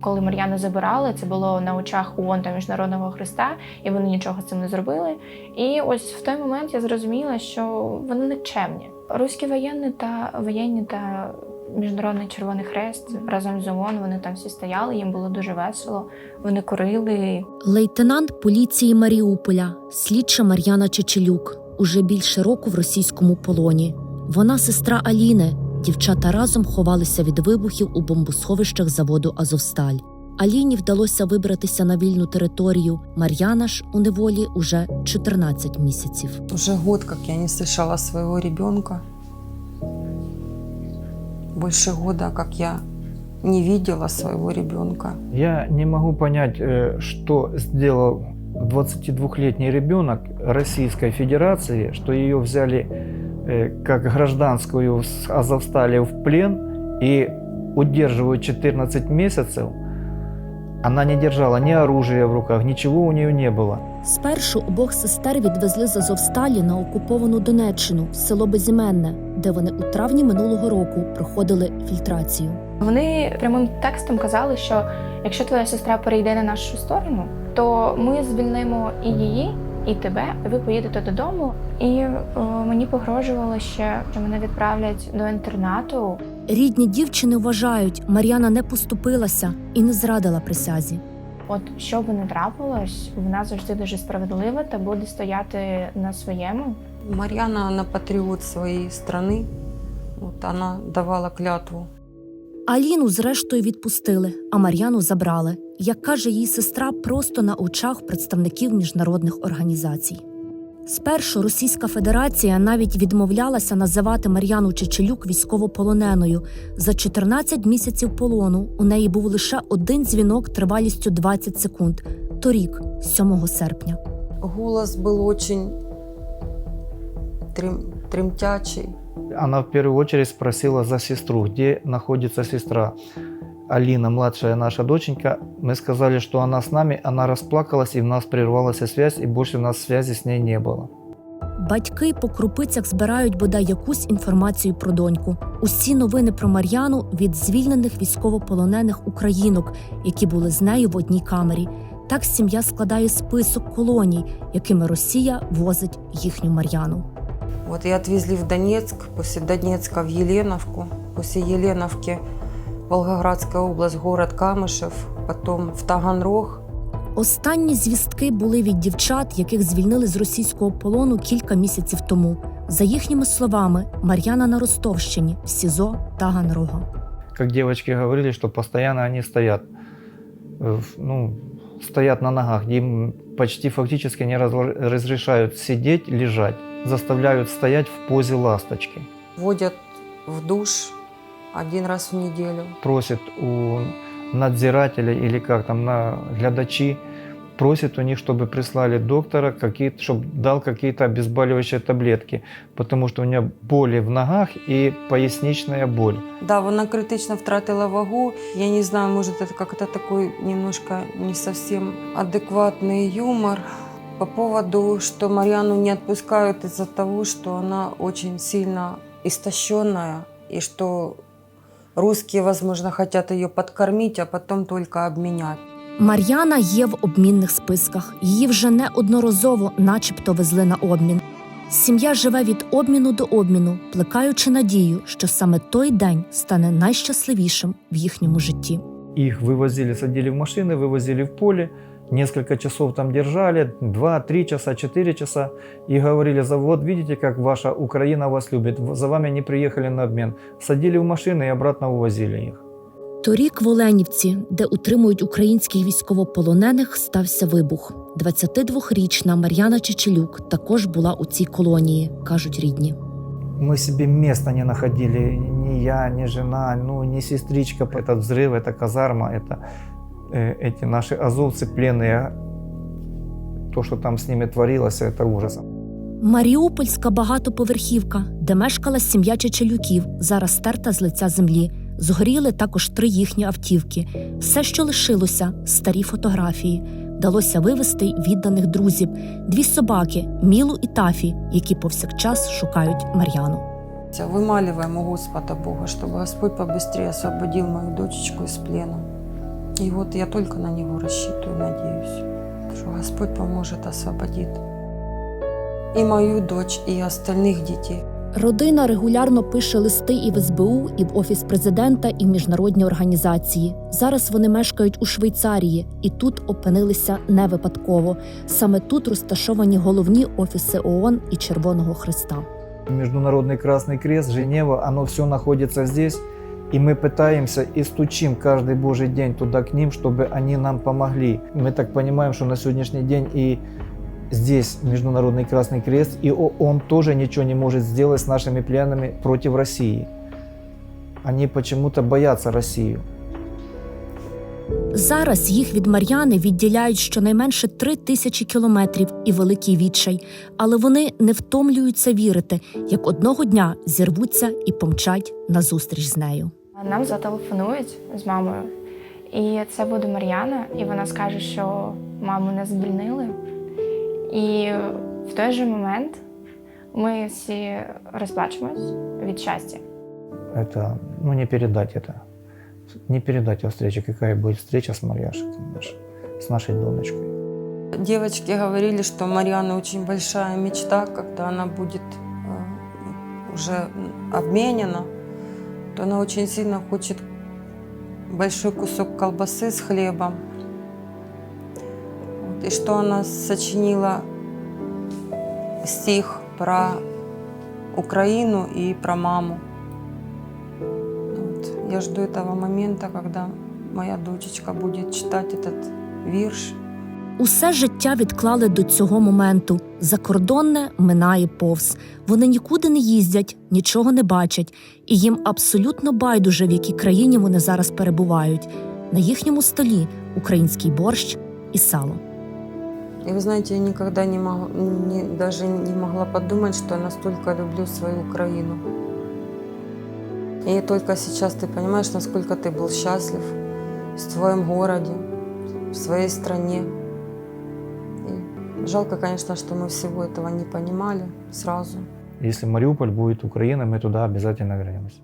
Коли Мар'яну забирали, це було на очах ООН та Міжнародного Христа, і вони нічого з цим не зробили. І ось в той момент я зрозуміла, що вони никчемні. Руські воєнні та воєнні та Міжнародний Червоний Хрест разом з ООН вони там всі стояли, їм було дуже весело. Вони курили, Лейтенант поліції Маріуполя, слідча Мар'яна Чечелюк, уже більше року в російському полоні. Вона сестра Аліни. Дівчата разом ховалися від вибухів у бомбосховищах заводу Азовсталь. Аліні вдалося вибратися на вільну територію. Мар'яна ж у неволі уже 14 місяців. Уже год, как я не слышала своего ребенка. Больше года, как я не видела своего ребенка. Я не могу понять, э, что сделал 22-летний ребенок Российской Федерации, что ее взяли э, как гражданскую с Азовстали в плен и удерживают 14 месяцев. Она не держала ни оружия в руках, ничего у нее не было. Спершу обох сестер відвезли з Азовсталі на окуповану Донеччину, в село Безіменне, де вони у травні минулого року проходили фільтрацію. Вони прямим текстом казали, що якщо твоя сестра перейде на нашу сторону, то ми звільнимо і її, і тебе, ви поїдете додому. І е, мені погрожувало ще, що мене відправлять до інтернату. Рідні дівчини вважають, Мар'яна не поступилася і не зрадила присязі. От що би не трапилось, вона завжди дуже справедлива та буде стояти на своєму. Марьяна, она патриот своей страны. Вот она давала клятву. Аліну зрештою відпустили, а Мар'яну забрали. Як каже її сестра, просто на очах представників міжнародних організацій. Спершу Російська Федерація навіть відмовлялася називати Мар'яну Чечелюк військовополоненою. За 14 місяців полону у неї був лише один дзвінок тривалістю 20 секунд. Торік, 7 серпня. Голос был очень трем, тремтячий. Она в первую очередь спросила за сестру, где находится сестра. Алина, младшая наша доченька, мы сказали, что она с нами, она расплакалась, и у нас прервалась связь, и больше у нас связи с ней не было. Батьки по крупицях збирають бодай якусь інформацію про доньку. Усі новини про Мар'яну від звільнених військовополонених українок, які були з нею в одній камері. Так сім'я складає список колоній, якими Росія возить їхню Мар'яну. Вот и отвезли в Донецк, после Донецка в Еленовку, после Еленовки Волгоградская область, город Камышев, потом в Таганрог. Останні звістки були від дівчат, яких звільнили з російського полону кілька місяців тому. За їхніми словами, Мар'яна на Ростовщині в СІЗО Таганрога. Как девочки говорили, что постоянно они стоят, э, ну, стоят на ногах, им почти фактически не разрешают сидеть, лежать, заставляют стоять в позе ласточки. Водят в душ один раз в неделю. Просят у надзирателя или как там на глядачи, просит у них, чтобы прислали доктора, какие чтобы дал какие-то обезболивающие таблетки, потому что у нее боли в ногах и поясничная боль. Да, вона критично втратила вагу. Я не знаю, может, это как-то такой немножко не совсем адекватный юмор по поводу, что Марьяну не отпускают из-за того, что она очень сильно истощенная, и что русские, возможно, хотят ее подкормить, а потом только обменять. Мар'яна є в обмінних списках. Її вже неодноразово, начебто, везли на обмін. Сім'я живе від обміну до обміну, плекаючи надію, що саме той день стане найщасливішим в їхньому житті. Их вывозили, садили в машины, вывозили в поле, несколько часов там держали, 2-3 часа, 4 часа, и говорили, за вот видите, как ваша Украина вас любит, за вами они приехали на обмен. Садили в машины и обратно увозили их. Торік в Оленівці, де утримують українських військовополонених, стався вибух. 22-річна Мар'яна Чечелюк також була у цій колонії, кажуть рідні. Мы себе места не находили, ни я, ни жена, ну, ни сестричка. Этот взрыв, это казарма, это э, эти наши азовцы пленные. То, что там с ними творилось, это ужас. Маріупольська багатоповерхівка, де мешкала сім'я Чечелюків, зараз стерта з лиця землі. Згоріли також три їхні автівки. Все, що лишилося, старі фотографії. Вдалося вивезти й відданих друзів, дві собаки Мілу і Тафі, які повсякчас шукають Мар'яну. Вымаливаем у Господа Бога, чтобы Господь побыстрее освободил мою дочечку из плена. И вот я только на него рассчитываю, надеюсь, что Господь поможет, освободит и мою дочь, и остальных детей. Родина регулярно пише листи і в СБУ, і в офіс президента, і в міжнародні організації. Зараз вони мешкають у Швейцарії і тут опинилися не випадково. Саме тут розташовані головні офіси ООН і Червоного Христа. Международный Красный Крест, Женева, оно все находится здесь. И мы пытаемся и стучим каждый божий день туда к ним, чтобы они нам помогли. Мы так понимаем, что на сегодняшний день и здесь Международный Красный Крест, и о- он тоже ничего не может сделать с нашими пленными против России. Они почему-то боятся Россию. Зараз їх від Мар'яни відділяють щонайменше три тисячі кілометрів і великий відчай, але вони не втомлюються вірити, як одного дня зірвуться і помчать назустріч з нею. Нам зателефонують з мамою, і це буде Мар'яна, і вона скаже, що маму не звільнили. І в той же момент ми всі розплачемось від щастя. Это, ну не передать это. Не передать о встрече, какая будет встреча с Марьяшей, наш- с нашей донечкой. Девочки говорили, что Марьяна очень большая мечта, когда она будет э, уже обменена, то она очень сильно хочет большой кусок колбасы с хлебом. И что она сочинила стих про Украину и про маму. Вот. Я жду этого момента, когда моя дочечка будет читать этот вирш. Усе життя відклали до цього моменту. Закордонне минає повз. Вони нікуди не їздять, нічого не бачать, і їм абсолютно байдуже, в якій країні вони зараз перебувають. На їхньому столі український борщ і сало. И вы знаете, я никогда не, мог, не- даже не могла подумать, что я настолько люблю свою Украину. И только сейчас ты понимаешь, насколько ты был счастлив в своем городе, в своей стране. И жалко, конечно, что мы всего этого не понимали сразу. Если Мариуполь будет Украина, мы туда обязательно вернемся.